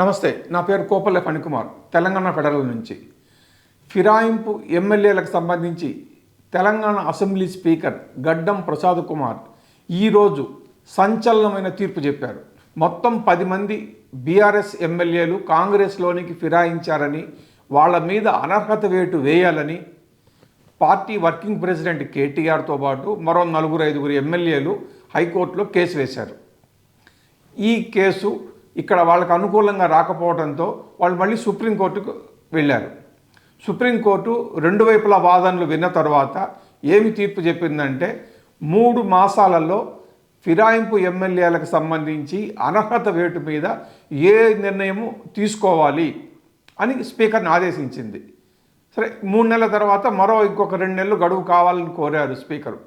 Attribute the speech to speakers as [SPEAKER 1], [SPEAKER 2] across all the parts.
[SPEAKER 1] నమస్తే నా పేరు కోపల్లె ఫణికుమార్ తెలంగాణ ఫెడరల్ నుంచి. ఫిరాయింపు ఎమ్మెల్యేలకు సంబంధించి తెలంగాణ అసెంబ్లీ స్పీకర్ గడ్డం ప్రసాద్ కుమార్ ఈరోజు సంచలనమైన తీర్పు చెప్పారు. మొత్తం పది మంది బీఆర్ఎస్ ఎమ్మెల్యేలు కాంగ్రెస్లోనికి ఫిరాయించారని వాళ్ళ మీద అనర్హత వేటు వేయాలని పార్టీ వర్కింగ్ ప్రెసిడెంట్ కేటీఆర్తో పాటు మరో నలుగురు ఐదుగురు ఎమ్మెల్యేలు హైకోర్టులో కేసు వేశారు. ఈ కేసు ఇక్కడ వాళ్ళకు అనుకూలంగా రాకపోవడంతో వాళ్ళు మళ్ళీ సుప్రీంకోర్టుకు వెళ్ళారు. సుప్రీంకోర్టు రెండు వైపుల వాదనలు విన్న తర్వాత ఏమి తీర్పు చెప్పిందంటే మూడు మాసాలలో ఫిరాయింపు ఎమ్మెల్యేలకు సంబంధించి అనర్హత వేటు మీద ఏ నిర్ణయము తీసుకోవాలి అని స్పీకర్ని ఆదేశించింది. సరే మూడు నెలల తర్వాత మరో ఇంకొక రెండు నెలలు గడువు కావాలని కోరారు స్పీకరు.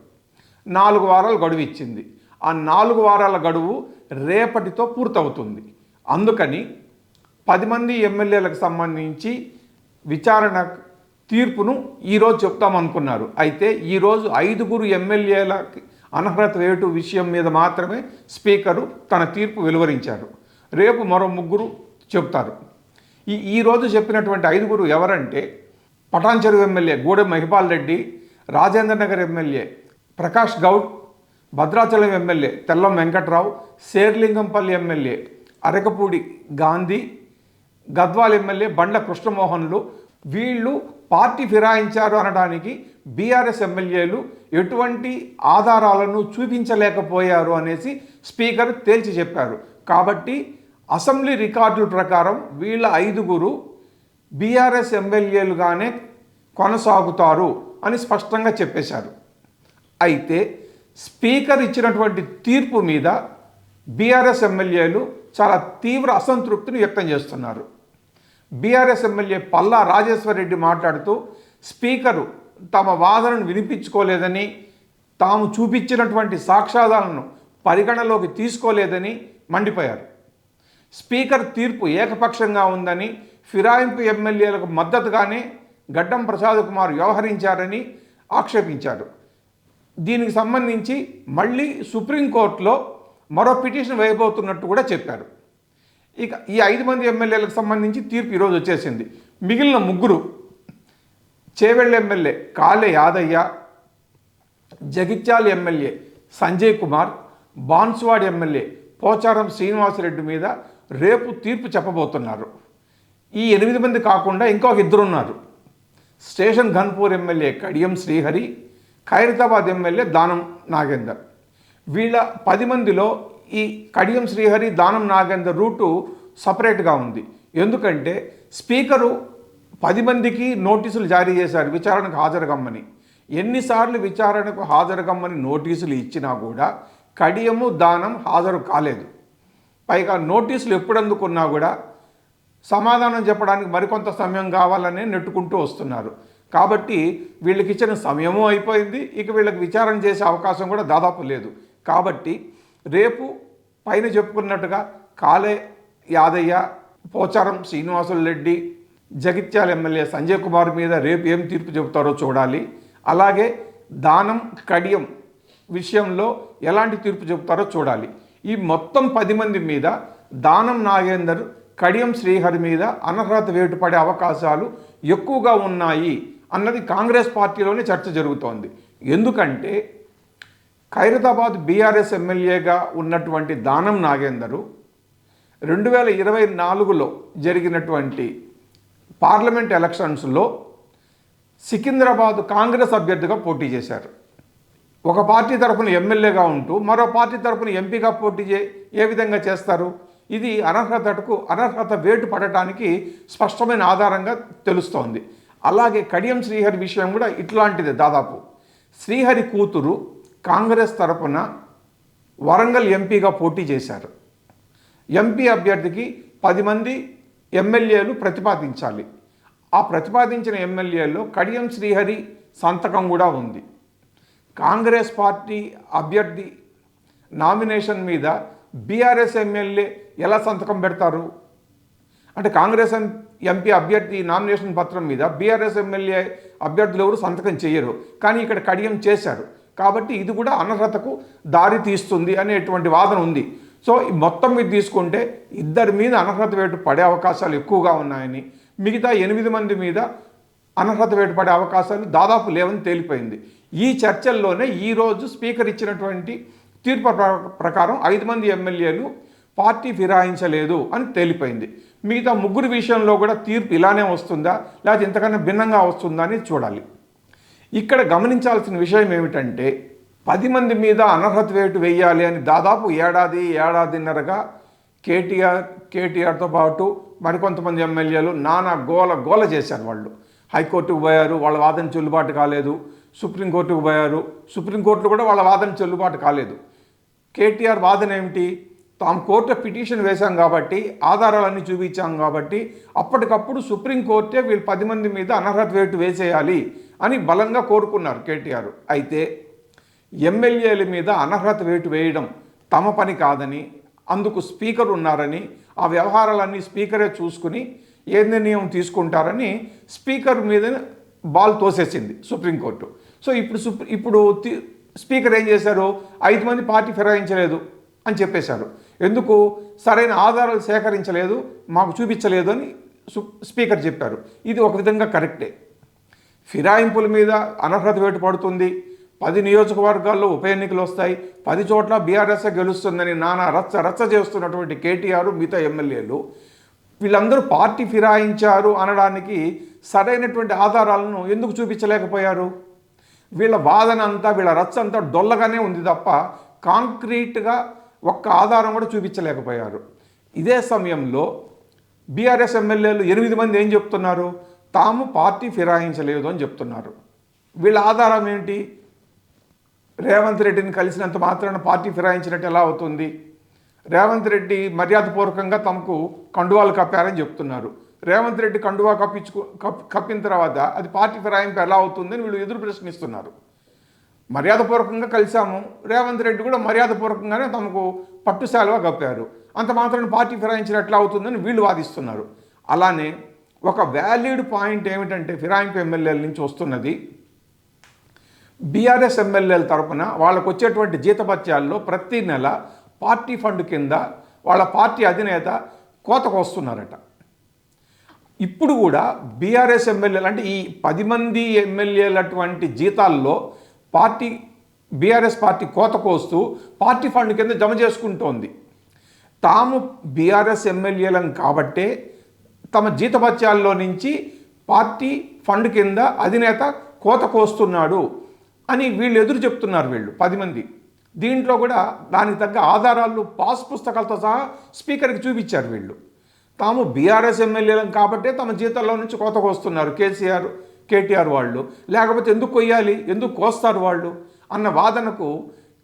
[SPEAKER 1] నాలుగు వారాలు గడువు ఇచ్చింది. ఆ నాలుగు వారాల గడువు రేపటితో పూర్తవుతుంది. అందుకని పది మంది ఎమ్మెల్యేలకు సంబంధించి విచారణ తీర్పును ఈరోజు చెప్తామనుకున్నారు అయితే ఈరోజు ఐదుగురు ఎమ్మెల్యేలకి అనర్హత వేటు విషయం మీద మాత్రమే స్పీకరు తన తీర్పు వెలువరించారు. రేపు మరో ముగ్గురు చెప్తారు. ఈ ఈరోజు చెప్పినటువంటి ఐదుగురు ఎవరంటే Patancheru MLA Gudem Mahipal Reddy Rajendra Nagar MLA Prakash Goud Bhadrachalam MLA Tellam Venkatrao Serilingampally MLA Arekapudi Gandhi Gadwal MLA Bandla కృష్ణమోహన్లు వీళ్ళు పార్టీ ఫిరాయించారు అనడానికి బీఆర్ఎస్ ఎమ్మెల్యేలు ఎటువంటి ఆధారాలను చూపించలేకపోయారు అనేసి స్పీకర్ తేల్చి చెప్పారు. కాబట్టి అసెంబ్లీ రికార్డుల ప్రకారం వీళ్ళ ఐదుగురు బీఆర్ఎస్ ఎమ్మెల్యేలుగానే కొనసాగుతారు అని స్పష్టంగా చెప్పేశారు. అయితే స్పీకర్ ఇచ్చినటువంటి తీర్పు మీద బీఆర్ఎస్ ఎమ్మెల్యేలు చాలా తీవ్ర అసంతృప్తిని వ్యక్తం చేస్తున్నారు. బీఆర్ఎస్ ఎమ్మెల్యే పల్లా రాజేశ్వరరెడ్డి మాట్లాడుతూ స్పీకరు తమ వాదనను వినిపించుకోలేదని తాము చూపించినటువంటి సాక్ష్యాధారాలను పరిగణలోకి తీసుకోలేదని మండిపోయారు. స్పీకర్ తీర్పు ఏకపక్షంగా ఉందని ఫిరాయింపు ఎమ్మెల్యేలకు మద్దతుగానే గడ్డం ప్రసాద్ కుమార్ వ్యవహరించారని ఆక్షేపించారు. దీనికి సంబంధించి మళ్ళీ సుప్రీంకోర్టులో మరో పిటిషన్ వేయబోతున్నట్టు కూడా చెప్పారు. ఇక ఈ ఐదు మంది ఎమ్మెల్యేలకు సంబంధించి తీర్పు ఈరోజు వచ్చేసింది. మిగిలిన ముగ్గురు Chevella MLA Kale Yadaiah Jagtial MLA Sanjay Kumar Banswada MLA Pocharam Srinivasa Reddy మీద రేపు తీర్పు చెప్పబోతున్నారు. ఈ ఎనిమిది మంది కాకుండా ఇంకొక ఇద్దరు ఉన్నారు station Ghanpur MLA Kadiyam Srihari Khairatabad MLA Danam Nagender. వీళ్ళ పది మందిలో ఈ కడియం శ్రీహరి దానం నాగేందర్ రూటు సపరేట్గా ఉంది. ఎందుకంటే స్పీకరు పది మందికి నోటీసులు జారీ చేశారు విచారణకు హాజరుగమ్మని. ఎన్నిసార్లు విచారణకు హాజరుగమ్మని నోటీసులు ఇచ్చినా కూడా కడియము దానం హాజరు కాలేదు. పైగా నోటీసులు ఎప్పుడు అందుకున్నా కూడా సమాధానం చెప్పడానికి మరికొంత సమయం కావాలని నెట్టుకుంటూ వస్తున్నారు. కాబట్టి వీళ్ళకి ఇచ్చిన సమయము అయిపోయింది ఇక వీళ్ళకి విచారణ చేసే అవకాశం కూడా దాదాపు లేదు. కాబట్టి రేపు పైన చెప్పుకున్నట్టుగా కాలే యాదయ్య పోచారం శ్రీనివాసులు రెడ్డి జగిత్యాల ఎమ్మెల్యే సంజయ్ కుమార్ మీద రేపు ఏం తీర్పు చెబుతారో చూడాలి. అలాగే దానం కడియం విషయంలో ఎలాంటి తీర్పు చెబుతారో చూడాలి. ఈ మొత్తం పది మంది మీద దానం నాగేందర్ కడియం శ్రీహరి మీద అనర్హత వేటుపడే అవకాశాలు ఎక్కువగా ఉన్నాయి అన్నది కాంగ్రెస్ పార్టీలోనే చర్చ జరుగుతోంది. ఎందుకంటే ఖైరతాబాద్ బీఆర్ఎస్ ఎమ్మెల్యేగా ఉన్నటువంటి దానం నాగేందరు రెండు వేల ఇరవై నాలుగులో జరిగినటువంటి పార్లమెంట్ ఎలక్షన్స్లో సికింద్రాబాద్ కాంగ్రెస్ అభ్యర్థిగా పోటీ చేశారు. ఒక పార్టీ తరఫున ఎమ్మెల్యేగా ఉంటూ మరో పార్టీ తరఫున ఎంపీగా పోటీ చే ఏ విధంగా చేస్తారు? ఇది అనర్హతకు అనర్హత వేటు పడటానికి స్పష్టమైన ఆధారంగా తెలుస్తోంది. అలాగే కడియం శ్రీహరి విషయం కూడా ఇట్లాంటిదే దాదాపు. శ్రీహరి కూతురు కాంగ్రెస్ తరపున వరంగల్ ఎంపీగా పోటీ చేశారు. ఎంపీ అభ్యర్థికి పది మంది ఎమ్మెల్యేలు ప్రతిపాదించాలి. ఆ ప్రతిపాదించిన ఎమ్మెల్యేలో కడియం శ్రీహరి సంతకం కూడా ఉంది. కాంగ్రెస్ పార్టీ అభ్యర్థి నామినేషన్ మీద బీఆర్ఎస్ ఎమ్మెల్యే ఎలా సంతకం పెడతారు? అంటే కాంగ్రెస్ ఎంపీ అభ్యర్థి నామినేషన్ పత్రం మీద బీఆర్ఎస్ ఎమ్మెల్యే అభ్యర్థులు ఎవరు సంతకం చేయరు. కానీ ఇక్కడ కడియం చేశారు. కాబట్టి ఇది కూడా అనర్హతకు దారి తీస్తుంది అనేటువంటి వాదన ఉంది. సో మొత్తం మీద తీసుకుంటే ఇద్దరి మీద అనర్హత వేటు పడే అవకాశాలు ఎక్కువగా ఉన్నాయని మిగతా ఎనిమిది మంది మీద అనర్హత వేటు పడే అవకాశాలు దాదాపు లేవని తేలిపోయింది. ఈ చర్చల్లోనే ఈరోజు స్పీకర్ ఇచ్చినటువంటి తీర్పు ప్ర- ప్రకారం ఐదు మంది ఎమ్మెల్యేలు పార్టీ ఫిరాయించలేదు అని తేలిపోయింది. మిగతా ముగ్గురు విషయంలో కూడా తీర్పు ఇలానే వస్తుందా? లేకపోతే ఇంతకన్నా భిన్నంగా వస్తుందా అని చూడాలి. ఇక్కడ గమనించాల్సిన విషయం ఏమిటంటే పది మంది మీద అనర్హత వేటు వేయాలి అని దాదాపు ఏడాది ఏడాదిన్నరగా కేటీఆర్ కేటీఆర్తో పాటు మరికొంతమంది ఎమ్మెల్యేలు నానా గోల గోల చేశారు వాళ్ళు. హైకోర్టుకు పోయారు వాళ్ళ వాదన చెల్లుబాటు కాలేదు సుప్రీంకోర్టుకు పోయారు సుప్రీంకోర్టులో కూడా వాళ్ళ వాదన చెల్లుబాటు కాలేదు. కేటీఆర్ వాదన ఏమిటి? తాము కోర్టులో పిటిషన్ వేశాం కాబట్టి ఆధారాలన్నీ చూపించాం కాబట్టి అప్పటికప్పుడు సుప్రీంకోర్టే వీళ్ళు పది మంది మీద అనర్హత వేటు వేసేయాలి. అని బలంగా కోరుకున్నారు కేటీఆర్. అయితే ఎమ్మెల్యేల మీద అనర్హత వేటు వేయడం తమ పని కాదని అందుకు స్పీకర్ ఉన్నారని ఆ వ్యవహారాలన్నీ స్పీకరే చూసుకుని ఏ నిర్ణయం తీసుకుంటారని స్పీకర్ మీద బాల్ తోసేసింది సుప్రీంకోర్టు. సో ఇప్పుడు సుప్రీ ఇప్పుడు స్పీకర్ ఏం చేశారు? ఐదు మంది పార్టీ ఫిరాయించలేదు అని చెప్పేశారు. ఎందుకు? సరైన ఆధారాలు సేకరించలేదు మాకు చూపించలేదు అని సు- స్పీకర్ చెప్పారు. ఇది ఒక విధంగా కరెక్టే. ఫిరాయింపుల మీద అనర్హత వేటు పడుతుంది పది నియోజకవర్గాల్లో ఉప ఎన్నికలు వస్తాయి. పది చోట్ల బీఆర్ఎస్ గెలుస్తుందని నానా రచ్చ రచ్చ చేస్తున్నటువంటి కేటీఆర్ మిగతా ఎమ్మెల్యేలు. వీళ్ళందరూ పార్టీ ఫిరాయించారు అనడానికి సరైనటువంటి ఆధారాలను ఎందుకు చూపించలేకపోయారు? వీళ్ళ వాదన అంతా వీళ్ళ రచ్చ అంతా డొల్లగానే ఉంది తప్ప కాంక్రీట్గా ఒక్క ఆధారం కూడా చూపించలేకపోయారు. ఇదే సమయంలో బీఆర్ఎస్ ఎమ్మెల్యేలు ఎనిమిది మంది ఏం చెప్తున్నారు? తాము పార్టీ ఫిరాయించలేదు అని చెప్తున్నారు. వీళ్ళ ఆధారం ఏంటి? రేవంత్ రెడ్డిని కలిసినంత మాత్రాన పార్టీ ఫిరాయించినట్టు ఎలా అవుతుంది? రేవంత్ రెడ్డి మర్యాదపూర్వకంగా తమకు కండువాలు కప్పారని చెప్తున్నారు. రేవంత్ రెడ్డి కండువా కప్పించుకు కప్పిన తర్వాత అది పార్టీ ఫిరాయింపు ఎలా అవుతుందని వీళ్ళు ఎదురు ప్రశ్నిస్తున్నారు. మర్యాదపూర్వకంగా కలిశాము. రేవంత్ రెడ్డి కూడా మర్యాదపూర్వకంగానే తమకు పట్టుశాలుగా కప్పారు. అంత మాత్రం పార్టీ ఫిరాయించినట్లు అవుతుందని వీళ్ళు వాదిస్తున్నారు. అలానే ఒక వ్యాలిడ్ పాయింట్ ఏమిటంటే ఫిరాయింపు ఎమ్మెల్యేల నుంచి వస్తున్నది. బీఆర్ఎస్ ఎమ్మెల్యేల తరపున వాళ్ళకు వచ్చేటువంటి జీతపత్యాల్లో ప్రతి నెల పార్టీ ఫండ్ కింద వాళ్ళ పార్టీ అధినేత కోతకు వస్తున్నారట. ఇప్పుడు కూడా బీఆర్ఎస్ ఎమ్మెల్యేలు అంటే ఈ పది మంది ఎమ్మెల్యేలటువంటి జీతాల్లో పార్టీ బీఆర్ఎస్ పార్టీ కోత కోస్తూ పార్టీ ఫండ్ కింద జమ చేసుకుంటోంది. తాము బీఆర్ఎస్ ఎమ్మెల్యేలను కాబట్టే తమ జీతభత్యాల్లో నుంచి పార్టీ ఫండ్ కింద అధినేత కోత కోస్తున్నాడు అని వీళ్ళు ఎదురు చెప్తున్నారు వీళ్ళు పది మంది. దీంట్లో కూడా దానికి తగ్గ ఆధారాలు పాస్ పుస్తకాలతో సహా స్పీకర్కి చూపించారు వీళ్ళు. తాము బీఆర్ఎస్ ఎమ్మెల్యేలను కాబట్టే తమ జీతాల్లో నుంచి కోత కోస్తున్నారు కేసీఆర్ కేటీఆర్ వాళ్ళు. లేకపోతే ఎందుకు కొయ్యాలి ఎందుకు కోస్తారు వాళ్ళు? అన్న వాదనకు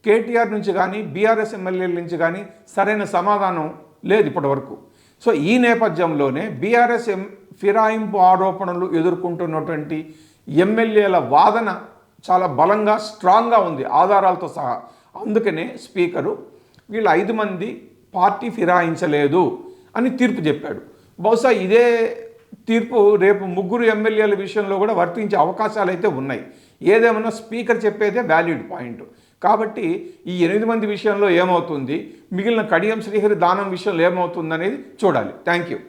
[SPEAKER 1] కేటీఆర్ నుంచి కానీ బీఆర్ఎస్ ఎమ్మెల్యేల నుంచి కానీ సరైన సమాధానం లేదు ఇప్పటివరకు. సో ఈ నేపథ్యంలోనే బీఆర్ఎస్ ఎం ఫిరాయింపు ఆరోపణలు ఎదుర్కొంటున్నటువంటి ఎమ్మెల్యేల వాదన చాలా బలంగా స్ట్రాంగ్గా ఉంది ఆధారాలతో సహా. అందుకనే స్పీకరు వీళ్ళ ఐదు మంది పార్టీ ఫిరాయించలేదు అని తీర్పు చెప్పాడు. బహుశా ఇదే తీర్పు రేపు ముగ్గురు ఎమ్మెల్యేల విషయంలో కూడా వర్తించే అవకాశాలు అయితే ఉన్నాయి. ఏదేమన్నా స్పీకర్ చెప్పేదే వ్యాలిడ్ పాయింట్. కాబట్టి ఈ ఎనిమిది మంది విషయంలో ఏమవుతుంది? మిగిలిన కడియం శ్రీహరి దానం విషయంలో ఏమవుతుంది అనేది చూడాలి. Thank you